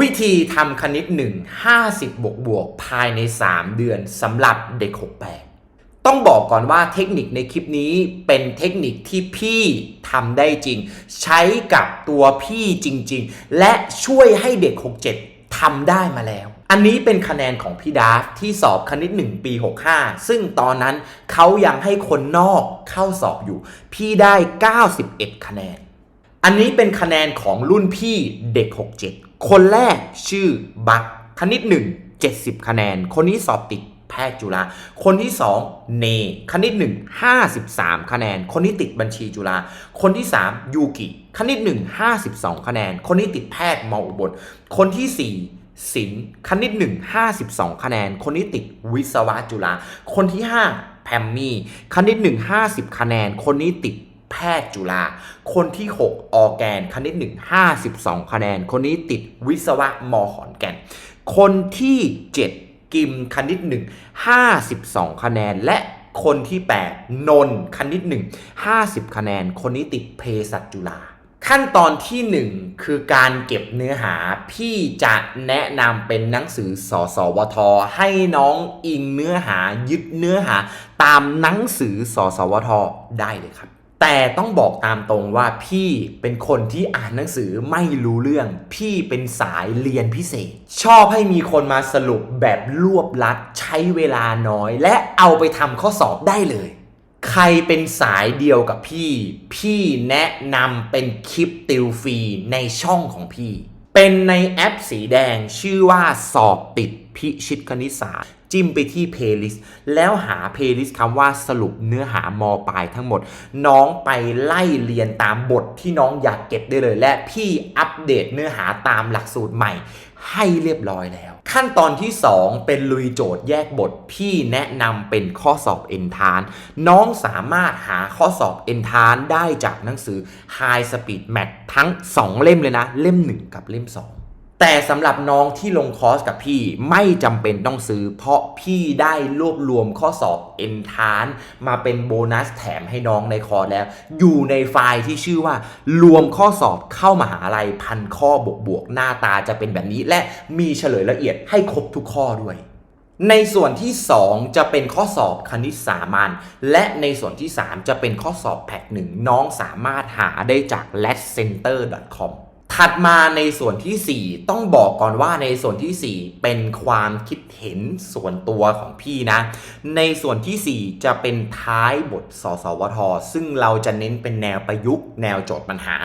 วิธีทำคณิต 1 50 บวกบวกภายใน 3 เดือนสำหรับเด็ก 68 ต้องบอกก่อนว่าเทคนิคในคลิปนี้เป็นเทคนิคที่พี่ทำได้จริง ใช้กับตัวพี่จริง ๆ และช่วยให้เด็ก 67 ทำได้มาแล้ว อันนี้เป็นคะแนนของพี่ดาฟที่สอบคณิต 1 ปี 65 ซึ่งตอนนั้นเขายังให้คนนอกเข้าสอบอยู่ พี่ได้ 91 คะแนน อันนี้เป็นคะแนนของรุ่นพี่เด็ก 67 คนแรกชื่อบักคณิต1 70คะแนน คนนี้สอบติดแพทย์จุฬา คนที่2เน คณิต1 53คะแนน คนนี้ติดบัญชีจุฬา คนที่3ยูกิ คณิต1 52คะแนน คนนี้ติดแพทย์มออุบล คนที่4ศิลป์คณิต1 52คะแนน คนนี้ติดวิศวะจุฬา คนที่5แพมมี่ คณิต1 50คะแนน คนนี้ติด แพทย์จุฬา คนที่ 6 ออแกน คณิต1 52 คะแนน คนนี้ติดวิศวะมขอนแก่น คนที่ 7 กิมคณิต1 52 คะแนน และคนที่ 8 นนท์คณิต1 50 คะแนน คนนี้ติดเภสัชจุฬาขั้นตอนที่ 1 คือการเก็บเนื้อหาพี่จะแนะนำเป็นหนังสือสอสวท ให้น้องอิงเนื้อหายึดเนื้อหาตามหนังสือสอสวท ได้เลยครับ แต่ต้องบอกตามตรงว่าพี่เป็นคนที่อ่านหนังสือไม่รู้เรื่อง พี่เป็นสายเรียนพิเศษ ชอบให้มีคนมาสรุปแบบรวบลัดใช้เวลาน้อย และเอาไปทำข้อสอบได้เลย ใครเป็นสายเดียวกับพี่ พี่แนะนำเป็นคลิปติวฟรีในช่องของพี่ เป็นในแอปสีแดงชื่อว่าสอบติดพิชิตคณิตศาสตร์ จิ้มไปที่ playlist แล้วหา playlist คำว่าสรุปเนื้อหามปลายทั้งหมด น้องไปไล่เรียนตามบทที่น้องอยากเก็บได้เลย และพี่อัปเดตเนื้อหาตามหลักสูตรใหม่ให้เรียบร้อยแล้ว ขั้นตอนที่ 2 เป็นลุยโจทย์แยกบท พี่แนะนำเป็นข้อสอบเอนทานน้องสามารถหาข้อสอบเอนทานได้จากหนังสือ High Speed Math ทั้ง 2 เล่มเลยนะ เล่ม 1 กับเล่ม 2 แต่สำหรับน้องที่ลงคอร์สกับพี่ไม่จำเป็นต้องซื้อ เพราะพี่ได้รวบรวมข้อสอบเอนทานมาเป็นโบนัสแถมให้น้องในคอร์สแล้ว อยู่ในไฟล์ที่ชื่อว่า รวมข้อสอบเข้ามหาลัยพันข้อบวกบวกๆหน้าตาจะเป็นแบบนี้ และมีเฉลยละเอียดให้ครบทุกข้อด้วย ในส่วนที่ 2 จะเป็นข้อสอบคณิตสามัญและในส่วนที่ 3 จะเป็นข้อสอบแพทหนึ่งน้องสามารถหาได้จาก latcenter.com ถัดมาในส่วนทีสี่ 4 ต้องบอกก่อนว่าในส่วนทีสี่ 4 เป็นความคิดเห็นส่วนตัวของพี่นะ ในส่วนทีสี่ 4 จะเป็นท้ายบทสสวท ซึ่งเราจะเน้นเป็นแนวประยุกต์แนวโจทย์ปัญหา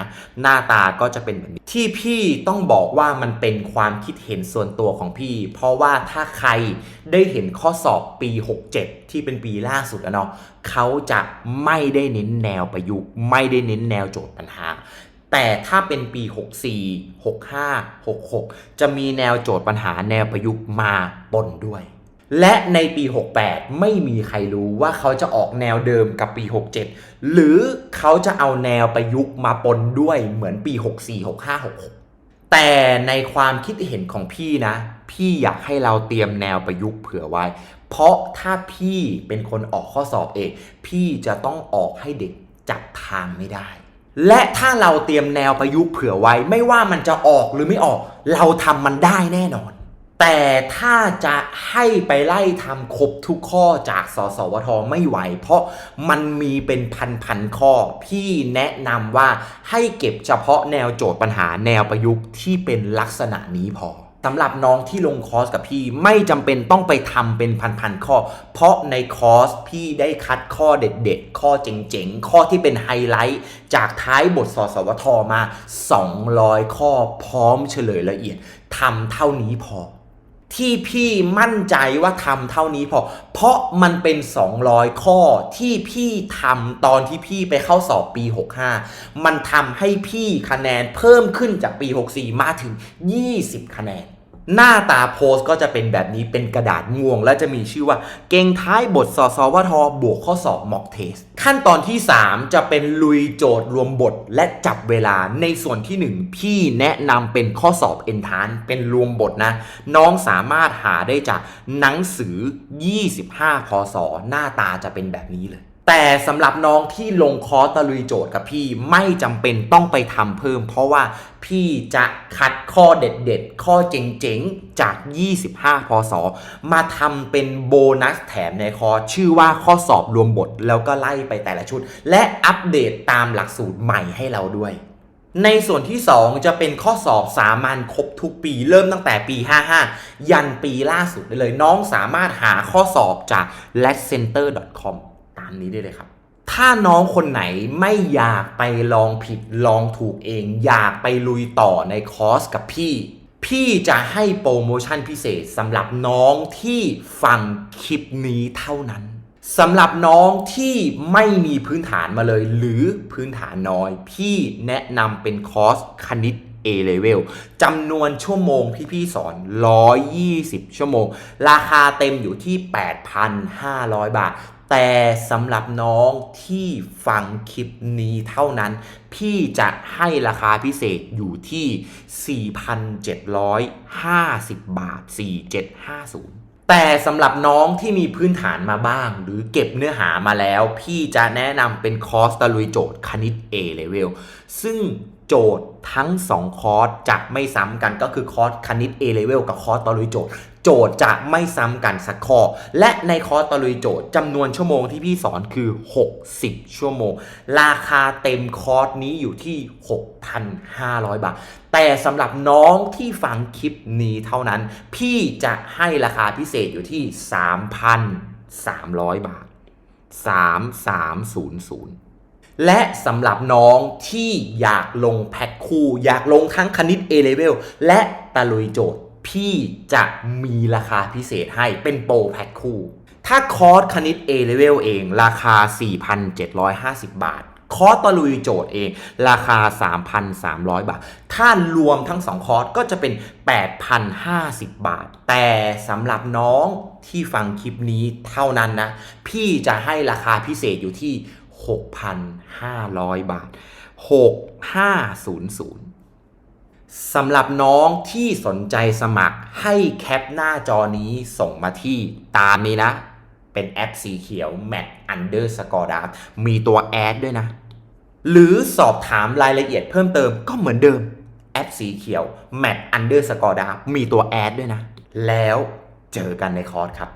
หน้าตาก็จะเป็นแบบนี้ที่พี่ต้องบอกว่ามันเป็นความคิดเห็นส่วนตัวของพี่ เพราะว่าถ้าใครได้เห็นข้อสอบปี 67 ที่เป็นปีล่าสุดอะเนาะเขาจะไม่ได้เน้นแนวประยุกต์ ไม่ได้เน้นแนวโจทย์ปัญหา แต่ถ้าเป็นปี 64 65 66 จะมีแนวโจทย์ปัญหาแนวประยุกต์มาปนด้วย และในปี 68 ไม่มีใครรู้ว่าเขาจะออกแนวเดิมกับปี 67 หรือเขาจะเอาแนวประยุกต์มาปนด้วยเหมือนปี 64 65 66 แต่ในความคิดเห็นของพี่นะ พี่อยากให้เราเตรียมแนวประยุกต์เผื่อไว้ เพราะถ้าพี่เป็นคนออกข้อสอบเอง พี่จะต้องออกให้เด็กจับทางไม่ได้ และถ้าเราเตรียมแนวประยุกต์เผื่อไว้ ไม่ว่ามันจะออกหรือไม่ออก เราทำมันได้แน่นอน แต่ถ้าจะให้ไปไล่ทำครบทุกข้อจากสสวทไม่ไหว เพราะมันมีเป็นพันๆข้อ พี่แนะนำว่าให้เก็บเฉพาะแนวโจทย์ปัญหาแนวประยุกต์ที่เป็นลักษณะนี้พอ สำหรับน้องที่ลงคอร์สกับพี่ไม่จำเป็นต้องไปทำเป็นพันๆข้อ เพราะในคอร์สพี่ได้คัดข้อเด็ดๆ ข้อเจ๋งๆ ข้อที่เป็นไฮไลท์ จากท้ายบทสสวทมา 200 ข้อพร้อมเฉลยละเอียดทำเท่านี้พอ ที่พี่มั่นใจว่าทำเท่านี้พอ เพราะมันเป็น 200 ข้อที่พี่ทำตอนที่พี่ไปเข้าสอบปี 65 มันทำให้พี่คะแนนเพิ่มขึ้นจากปี 64 มาถึง 20 คะแนน หน้าตาโพสต์ก็จะเป็นแบบนี้เป็นกระดาษม่วง และจะมีชื่อว่าเก่งท้ายบทสอสวทบวกข้อสอบมอกเทส ขั้นตอนที่ 3 จะเป็นลุยโจทย์รวมบทและจับเวลาในส่วนที่ 1 พี่แนะนำเป็นข้อสอบเอนทานเป็นรวมบทนะ น้องสามารถหาได้จากหนังสือ 25 พศ หน้าตาจะเป็นแบบนี้เลย แต่สำหรับน้องที่ลงคอร์สตะลุยโจทย์กับพี่ไม่จำเป็นต้องไปทำเพิ่ม เพราะว่าพี่จะคัดข้อเด็ดๆ ข้อเจ๋งๆ จาก 25 พศ มาทำเป็นโบนัสแถมในคอร์สชื่อว่าข้อสอบรวมบทแล้วก็ไล่ไปแต่ละชุด และอัปเดตตามหลักสูตรใหม่ให้เราด้วยในส่วนที่ 2 จะเป็นข้อสอบสามัญครบทุกปีเริ่มตั้งแต่ปี 55 ยันปีล่าสุดได้เลย น้องสามารถหาข้อสอบจาก l e t c e n t e r c o m ตามนี้ได้เลยครับ ถ้าน้องคนไหนไม่อยากไปลองผิดลองถูกเอง อยากไปลุยต่อในคอร์สกับพี่ พี่จะให้โปรโมชั่นพิเศษสำหรับน้องที่ฟังคลิปนี้เท่านั้นสำหรับน้องที่ไม่มีพื้นฐานมาเลย หรือพื้นฐานน้อย พี่แนะนำเป็นคอร์สคณิต A level จำนวนชั่วโมงที่พี่สอน 120 ชั่วโมง ราคาเต็มอยู่ที่ 8,500 บาท แต่สำหรับน้องที่ฟังคลิปนี้เท่านั้น พี่จะให้ราคาพิเศษอยู่ที่ 4,750 บาท 4750แต่สำหรับน้องที่มีพื้นฐานมาบ้าง หรือเก็บเนื้อหามาแล้ว พี่จะแนะนำเป็นคอร์สตะลุยโจทย์คณิต A level ซึ่งโจทย์ทั้ง 2 คอร์สจะไม่ซ้ำกันก็คือคอร์สคณิต A level กับคอร์สตะลุยโจทย์ โจทย์จะไม่ซ้ำกันสักข้อ และในคอร์สตะลุยโจทย์จำนวนชั่วโมงที่พี่สอนคือ 60 ชั่วโมง ราคาเต็มคอร์สนี้อยู่ที่ 6,500 บาท แต่สำหรับน้องที่ฟังคลิปนี้เท่านั้น พี่จะให้ราคาพิเศษอยู่ที่ 3,300 บาท 3300และสำหรับน้องที่อยากลงแพ็คคู่ อยากลงทั้งคณิต A level และตะลุยโจทย์ พี่จะมีราคาพิเศษให้เป็นโปรแพ็คคู่ ถ้าคอร์สคณิต A level เองราคา 4,750 บาท คอร์สตะลุยโจทย์เอง ราคา 3,300 บาท ถ้ารวมทั้ง 2 คอร์สก็จะเป็น 8,050 บาท แต่สำหรับน้องที่ฟังคลิปนี้เท่านั้นนะ พี่จะให้ราคาพิเศษอยู่ที่ 6,500 บาท 6500 สำหรับน้องที่สนใจสมัครให้แคปหน้าจอนี้ส่งมาที่ตามนี้นะ เป็นแอปสีเขียว Mat Underscore d a r มีตัวแอดด้วยนะ หรือสอบถามรายละเอียดเพิ่มเติมก็เหมือนเดิมแอปสีเขียว Mat Underscore d a r มีตัวแอดด้วยนะ แล้วเจอกันในคอร์สครับ